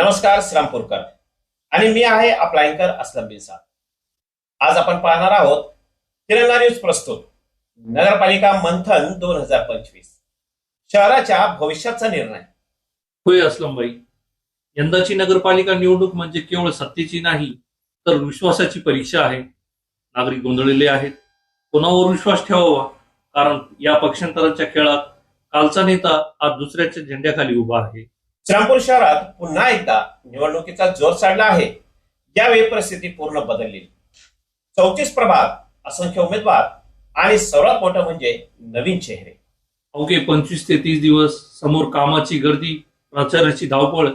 नमस्कार श्रामपूरकर आणि मी आहे आपला असलम बिनसा आज आपण पाहणार आहोत तिरंगा न्यूज प्रस्तुत. नगरपालिका मंथन दोन हजार पंचवीस. शहराच्या भविष्याचा निर्णय. होय असलमबाई. यंदाची नगरपालिका निवडणूक म्हणजे केवळ सत्तेची नाही तर विश्वासाची परीक्षा आहे. नागरिक गोंधळलेले आहेत. कोणावर विश्वास ठेवावा? कारण या पक्षांतराच्या खेळात कालचा नेता आज दुसऱ्याच्या झेंड्याखाली उभा आहे. श्रामपूर शहरात पुन्हा एकदा निवडणुकीचा जोर चढला आहे. यावेळी परिस्थिती पूर्ण बदलली. चौतीस प्रभाग असंख्य उमेदवार आणि सर्वात मोठं म्हणजे नवीन चेहरे. अवघे पंचवीस ते तीस दिवस समोर कामाची गर्दी प्रचाराची धावपळ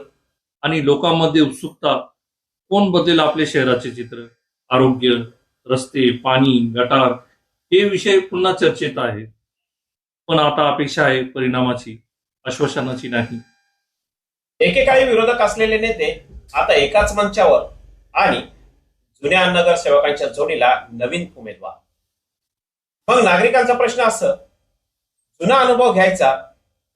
आणि लोकांमध्ये उत्सुकता कोण बदलेल आपल्या शहराचे चित्र? आरोग्य रस्ते पाणी गटार हे विषय पुन्हा चर्चेत आहेत. पण आता अपेक्षा आहे परिणामाची आश्वासनाची नाही. एकेकाळी विरोधक असलेले नेते आता एकाच मंचावर आणि जुन्या नगरसेवकांच्या जोडीला नवीन उमेदवार. मग नागरिकांचा प्रश्न असं जुना अनुभव घ्यायचा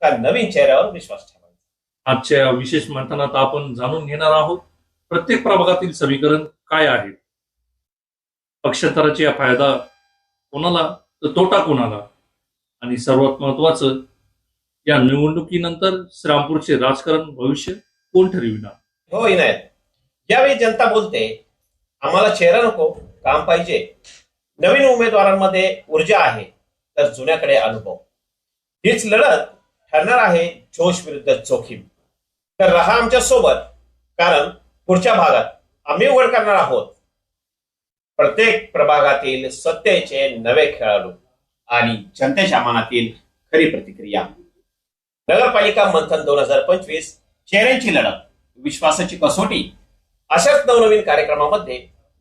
का नवीन चेहऱ्यावर विश्वास ठेवायचा? आजच्या विशेष मंथनात आपण जाणून घेणार आहोत प्रत्येक प्रभागातील समीकरण काय आहे? पक्षांतराचा फायदा कोणाला? तर तोटा कोणाला? आणि सर्वात महत्वाचं या निवडणुकीनंतर श्रामपूरचे राजकारण भविष्य कोण ठरविणार? हो इनायत यावेळी जनता बोलते आम्हाला चेहरा नको काम पाहिजे. नवीन उमेदवारांमध्ये ऊर्जा आहे तर जुन्याकडे अनुभव. हीच लढत ठरणार आहे जोश विरुद्ध जोखीम. तर रहा आमच्यासोबत कारण पुढच्या भागात आम्ही उघड करणार आहोत. प्रत्येक प्रभागातील सत्तेचे नवे खेळाडू आणि जनतेच्या मनातील खरी प्रतिक्रिया. नगरपालिका मंथन दोन हजार पंचवीस चेहऱ्यांची लढत विश्वासाची कसोटी. अशाच नवनवीन कार्यक्रमामध्ये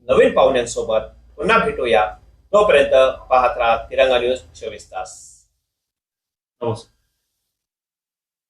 नवीन पाहुण्यांसोबत पुन्हा भेटूया. तोपर्यंत पाहत राहा तिरंगा न्यूज चोवीस तास. नमस्कार.